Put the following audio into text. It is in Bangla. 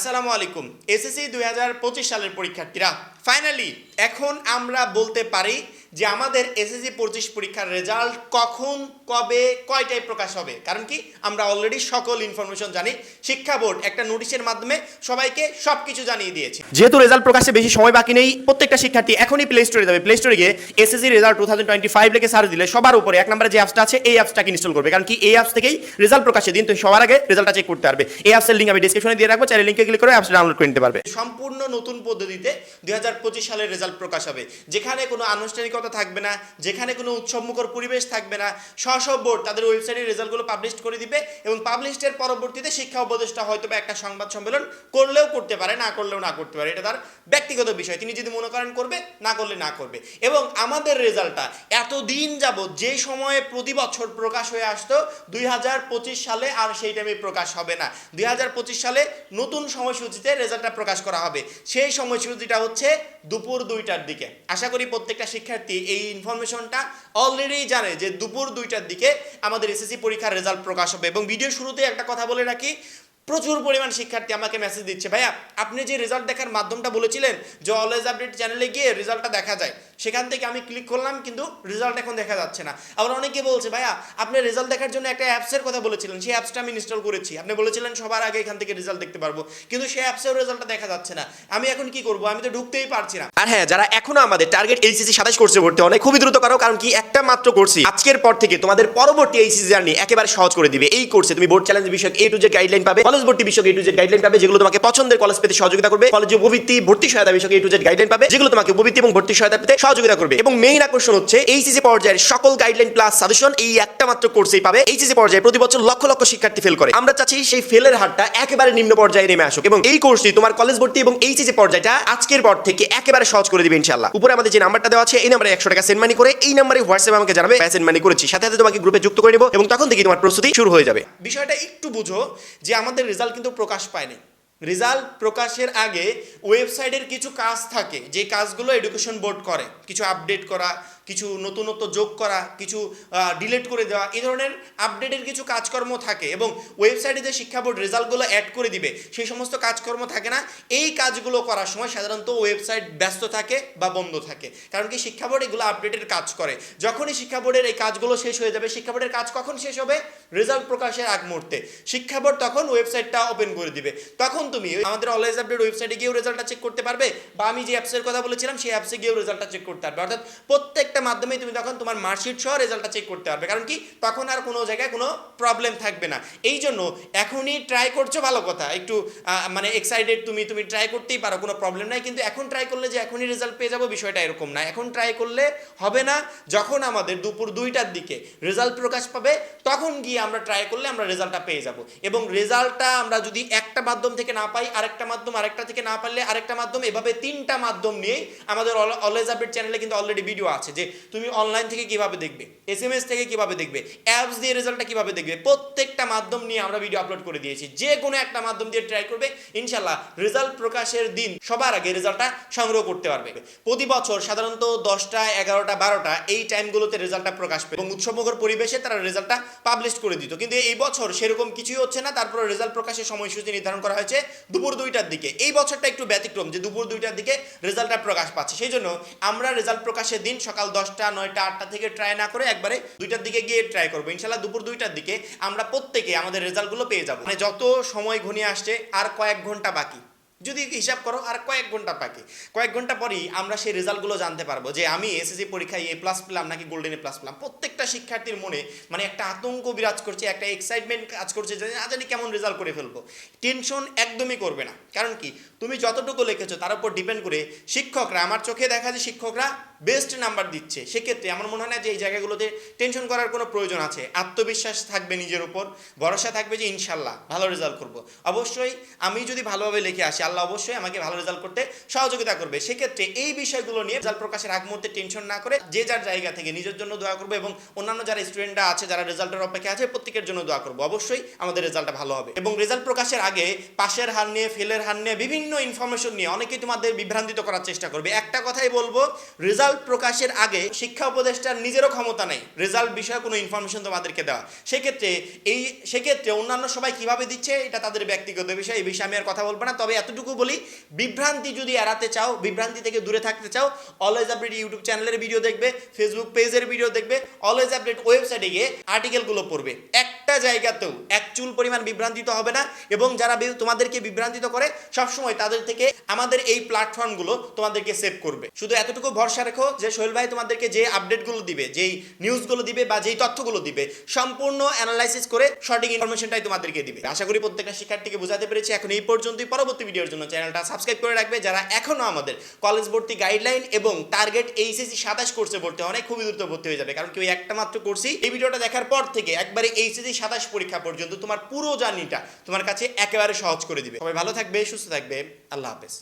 আসসালামু আলাইকুম। এসএসসি দুই হাজার পঁচিশ সালের পরীক্ষার্থীরা ফাইনালি এখন আমরা বলতে পারি যে আমাদের এসএসসি পঁচিশ পরীক্ষার রেজাল্ট কখন কবে কয়টায় প্রকাশ হবে? কারণ কি? আমরা অলরেডি সকল ইনফরমেশন জানি। শিক্ষা বোর্ড একটা নোটিশের মাধ্যমে সবাইকে সব কিছু জানিয়ে দিয়েছে। যেহেতু রেজাল্ট প্রকাশে বেশি সময় বাকি নেই প্রত্যেকটা শিক্ষার্থী এখনই প্লে স্টোরে যাবে। প্লে স্টোরে গিয়ে SSC result two thousand twenty five লিখে সার্চ দিলে সবার উপরে এক নম্বরে যে অ্যাপসটা আছে এই অ্যাপসটাকে ইনস্টল করবে। কারণ কি? এই অ্যাপস থেকেই রেজাল্ট প্রকাশের দিন। তুমি সবার আগে রেজাল্টটা চেক করতে পারবে। এই অ্যাপসের লিঙ্ক আমি ডিসক্রিপশনে দিয়ে রাখব। চাইলে লিঙ্কে ক্লিক করে অ্যাপস ডাউনলোড করে নিতে পারবে। সম্পূর্ণ নতুন পদ্ধতিতে দুই হাজার পঁচিশ সালের রেজাল্ট প্রকাশ হবে। যেখানে কোনো আনুষ্ঠানিকতা থাকবে না, যেখানে কোনো উৎসবমুখর পরিবেশ থাকবে না স্ব বোর্ড তাদের ওয়েবসাইটে রেজাল্টগুলো পাবলিশ করে দিবে এবং পাবলিশের পরবর্তীতে শিক্ষা উপদেষ্টা হয়তো বা একটা সংবাদ সম্মেলন করলেও করতে পারে, না করলেও না করতে পারে, এটা তার ব্যক্তিগত বিষয়। তিনি যদি মনে করেন করবে, না করলে না করবে। এবং আমাদের রেজাল্টটা, এতদিন যাবৎ যে সময়ে প্রতি বছর প্রকাশ হয়ে আসতো, দুই হাজার পঁচিশ সালে আর সেই টাইমে প্রকাশ হবে না। দুই হাজার পঁচিশ সালে নতুন সময়সূচিতে রেজাল্টটা প্রকাশ করা হবে। সেই সময়সূচিটা হচ্ছে দুপুর দুইটার দিকে। আশা করি প্রত্যেকটা শিক্ষার্থী এই ইনফরমেশনটা অলরেডি জানে যে দুপুর দুইটার দিকে আমাদের এসএসসি পরীক্ষার রেজাল্ট প্রকাশ হবে। এবং ভিডিও শুরুতে একটা কথা বলে রাখি, প্রচুর পরিমাণ শিক্ষার্থী আমাকে মেসেজ দিচ্ছে, ভাইয়া, আপনি যে রেজাল্ট দেখার মাধ্যমটা বলেছিলেন, যে অলওয়েজ আপডেট চ্যানেলে গিয়ে রেজাল্টটা দেখা যায়। সেখান থেকে আমি ক্লিক করলাম, কিন্তু রেজাল্ট এখন দেখা যাচ্ছে না। আবার অনেকে বলছে, ভাইয়া, আপনি রেজাল্ট দেখার জন্য একটা অ্যাপসের কথা বলেছিলেন, সেই অ্যাপসটা আমি ইনস্টল করেছি। আপনি বলেছিলেন সবার আগে এখান থেকে রেজাল্ট দেখতে পারব, কিন্তু সেই অ্যাপসেও রেজাল্টটা দেখা যাচ্ছে না। আমি এখন কি করব? আমি তো ঢুকতেই পারছি না। আর হ্যাঁ যারা এখনও আমাদের টার্গেট এইচএসসি সাতাশ কোর্সে ভর্তি অনেক খুবই দ্রুত করো কারণ কি একটা মাত্র কোর্সই আজকের পর থেকে তোমাদের পরবর্তী এইচএসসি জার্নি একেবারে সহজ করে দিবে। এই কোর্সে তুমি বোর্ড চ্যালেঞ্জ বিষয়ক এ টু জেড গাইডলাইন পাবে কলেজ ভর্তি বিষয়ক এ টু জেড গাইডলাইন পাবে, যেগুলো তোমাকে পছন্দের কলেজ পেতে সহযোগিতা করবে কলেজে উপবৃত্তি, ভর্তি সহায়তা বিষয়ক এ টু জেড গাইডলাইন পাবে, যেগুলো তোমাকে উপবৃত্তি এবং ভর্তি সহায়তা পেতে সহযোগিতা করবে। এবং মেইন আকর্ষণ হচ্ছে এইচএসসি পর্যায়ের সকল গাইডলাইন প্লাস সাজেশন এই একটা মাত্র কোর্সেই পাবে। এইচএসসি পর্যায়ে প্রতি বছর লক্ষ লক্ষ শিক্ষার্থী ফেল করে। আমরা চাচ্ছি সেই ফেলের হারটা একেবারে নিম্ন পর্যায়ে নেমে আসুক। এবং এই কোর্সটি তোমার কলেজ ভর্তি এবং এইচএসসি পর্যায়টা আজকের পর থেকে একেবারে সহজ করে দিবে ইনশাআল্লাহ। উপরে আমাদের যে নাম্বারটা দেওয়া আছে, এই নাম্বারে একশো টাকা সেন্ড মানি করে এই নাম্বারে হোয়াটসঅ্যাপে আমাকে জানাবে। সেন্ড মানি করেছি। সাথে সাথে তোমাকে গ্রুপে যুক্ত করে নেব এবং তখন থেকে তোমার প্রস্তুতি শুরু হয়ে যাবে। বিষয়টা একটু বুঝো যে আমাদের রেজাল্ট কিন্তু প্রকাশ পায়নি রেজাল্ট প্রকাশের আগে ওয়েবসাইটের কিছু কাজ থাকে, যে কাজগুলো এডুকেশন বোর্ড করে, কিছু আপডেট করা কিছু নতুনত্ব যোগ করা, কিছু ডিলিট করে দেওয়া, এই ধরনের আপডেটের কিছু কাজকর্ম থাকে এবং ওয়েবসাইটে যে শিক্ষা বোর্ড রেজাল্টগুলো অ্যাড করে দিবে, সেই সমস্ত কাজকর্ম থাকে না। এই কাজগুলো করার সময় সাধারণত ওয়েবসাইট ব্যস্ত থাকে বা বন্ধ থাকে। কারণ কি শিক্ষা বোর্ড এগুলো আপডেটের কাজ করে। যখনই শিক্ষা বোর্ডের এই কাজগুলো শেষ হয়ে যাবে, শিক্ষা বোর্ডের কাজ কখন শেষ হবে? রেজাল্ট প্রকাশের আগ মুহূর্তে। শিক্ষা বোর্ড তখন ওয়েবসাইটটা ওপেন করে দিবে। তখন তুমি আমাদের অলওয়েজ আপডেট ওয়েবসাইটে গিয়েও রেজাল্টটা চেক করতে পারবে বা আমি যে অ্যাপসের কথা বলেছিলাম, সেই অ্যাপসে গিয়েও রেজাল্টটা চেক করতে পারবে। অর্থাৎ প্রত্যেকটা মাধ্যমে তুমি তখন তোমার মার্কশিট সহ রেজাল্টটা চেক করতে পারবে। কারণ কি? তখন আর কোনো জায়গায় কোনো প্রবলেম থাকবে না। এই জন্য এখনই ট্রাই করছ ভালো কথা। একটু মানে এক্সাইটেড তুমি তুমি ট্রাই করতেই পারো, কোনো প্রবলেম নাই। কিন্তু এখন ট্রাই করলে যে এখনই রেজাল্ট পেয়ে যাব বিষয়টা এরকম না। এখন ট্রাই করলে হবে না। যখন আমাদের দুপুর দুইটার দিকে রেজাল্ট প্রকাশ পাবে, তখন গিয়ে আমরা ট্রাই করলে আমরা রেজাল্টটা পেয়ে যাব। এবং রেজাল্টটা আমরা যদি একটা মাধ্যম থেকে না পাই, আরেকটা মাধ্যম, আরেকটা থেকে না পারলে আরেকটা মাধ্যম, এভাবে তিনটা মাধ্যম নিয়েই আমাদের আপডেট চ্যানেলে কিন্তু অলরেডি ভিডিও আছে। যে তুমি অনলাইন থেকে কীভাবে দেখবে? এস এম এস থেকে কীভাবে দেখবে? অ্যাপস দিয়ে রেজাল্টটা কীভাবে দেখবে? প্রত্যেকটা মাধ্যম নিয়ে আমরা ভিডিও আপলোড করে দিয়েছি। যে কোনো একটা মাধ্যম দিয়ে ট্রাই করবে ইনশাল্লাহ রেজাল্ট প্রকাশের দিন সবার আগে রেজাল্টটা সংগ্রহ করতে পারবে। প্রতি বছর সাধারণত দশটা, এগারোটা, বারোটা এই টাইমগুলোতে রেজাল্টটা প্রকাশ পাবে এবং উৎসবমুখর পরিবেশে তারা রেজাল্টটা পাবলিশ করে দিত। কিন্তু এই বছর সেরকম কিছুই হচ্ছে না। তারপর রেজাল্ট প্রকাশের সময়সূচি নির্ধারণ করা হয়েছে দুপুর দুইটার দিকে। এই বছরটা একটু ব্যতিক্রম যে দুপুর দুইটার দিকে রেজাল্টটা প্রকাশ পাচ্ছে। সেই জন্য আমরা রেজাল্ট প্রকাশের দিন সকাল দশটা, নয়টা, আটটা থেকে ট্রাই না করে একবারে দুইটার দিকে গিয়ে ট্রাই করব। ইনশাল্লাহ দুপুর দুইটার দিকে আমরা প্রত্যেকে আমাদের রেজাল্টগুলো পেয়ে যাব। মানে যত সময় ঘনিয়ে আসছে, আর কয়েক ঘণ্টা বাকি। যদি হিসাব করো, আর কয়েক ঘণ্টা বাকি। কয়েক ঘণ্টা পরেই আমরা সেই রেজাল্টগুলো জানতে পারব যে আমি এসএসসি পরীক্ষায় এ প্লাস পেলাম নাকি গোল্ডেন এ প্লাস পেলাম। প্রত্যেকটা শিক্ষার্থীর মনে মানে একটা আতঙ্ক বিরাজ করছে, একটা এক্সাইটমেন্ট কাজ করছে যে না জানি কেমন রেজাল্ট করে ফেলব। টেনশন একদমই করবে না। কারণ কি? তুমি যতটুকু লিখেছো তার উপর ডিপেন্ড করে শিক্ষকরা, আমার চোখে দেখা যায় শিক্ষকরা বেস্ট নাম্বার দিচ্ছে। সেক্ষেত্রে আমার মনে হয় না যে এই জায়গাগুলোতে টেনশন করার কোনো প্রয়োজন আছে। আত্মবিশ্বাস থাকবে নিজের উপর, ভরসা থাকবে যে ইনশাল্লাহ ভালো রেজাল্ট করব। অবশ্যই আমি যদি ভালোভাবে লিখে আসি আল্লাহ অবশ্যই আমাকে ভালো রেজাল্ট করতে সহযোগিতা করবে। সেক্ষেত্রে এই বিষয়গুলো নিয়ে রেজাল্ট প্রকাশের আগ মুহূর্তে টেনশন না করে যে যার জায়গা থেকে নিজের জন্য দোয়া করব এবং অন্যান্য যারা স্টুডেন্টরা আছে, যারা রেজাল্টের অপেক্ষা আছে, প্রত্যেকের জন্য দোয়া করব। অবশ্যই আমাদের রেজাল্টটা ভালো হবে। এবং রেজাল্ট প্রকাশের আগে পাশের হার নিয়ে ফেলের হার নিয়ে বিভিন্ন ইনফরমেশন নিয়ে অনেকেই তোমাদের বিভ্রান্তিত করার চেষ্টা করবে। একটা কথাই বলব রেজাল্ট প্রকাশের আগে শিক্ষা উপদেষ্টার নিজেরও ক্ষমতা নেই। রেজাল্ট বিষয়ে কোনো ইনফরমেশন তোমাদেরকে দেওয়া। সেক্ষেত্রে এই, সেক্ষেত্রে অন্যান্য সবাই কীভাবে দিচ্ছে, এটা তাদের ব্যক্তিগত বিষয়, এই বিষয়ে আমি আর কথা বলব না। তবে এতটুকু বলি, বিভ্রান্তি যদি এড়াতে চাও, বিভ্রান্তি থেকে দূরে থাকতে চাও অলওয়েজ আপডেট ইউটিউব চ্যানেলের ভিডিও দেখবে ফেসবুক পেজের ভিডিও দেখবে অলওয়েজ আপডেট ওয়েবসাইটে গিয়ে আর্টিকেলগুলো পড়বে। একটা জায়গাতেও এক চুল পরিমাণ বিভ্রান্তিত হবে না এবং যারা তোমাদেরকে বিভ্রান্তিত করে, সবসময় তাদের থেকে আমাদের এই প্ল্যাটফর্মগুলো তোমাদেরকে সেভ করবে। শুধু এতটুকু ভরসা রেখো যে সোহেল ভাই তোমাদেরকে যে আপডেটগুলো দিবে, যেই নিউজগুলো দিবে বা যেই তথ্যগুলো দিবে, সম্পূর্ণ অ্যানালাইসিস করে সঠিক ইনফরমেশনটাই তোমাদেরকে দিবে। আশা করি প্রত্যেকটা শিক্ষার্থীকে বোঝাতে পেরেছি। এখন এই পর্যন্তই। পরবর্তী ভিডিওর জন্য চ্যানেলটা সাবস্ক্রাইব করে রাখবে, যারা এখনও আমাদের কলেজ ভর্তি গাইডলাইন এবং টার্গেট এইচএসসি সাতাশ কোর্সে ভর্তি অনেক খুবই দ্রুত ভর্তি হয়ে যাবে। কারণ কি ওই একটা মাত্র কোর্সই এই ভিডিওটা দেখার পর থেকে একবারে এইচএসসি সাতাশ পরীক্ষা পর্যন্ত তোমার পুরো জার্নিটা তোমার কাছে একেবারে সহজ করে দিবে। সবাই ভালো থাকবে, সুস্থ থাকবে। আল্লাহ হাফেজ।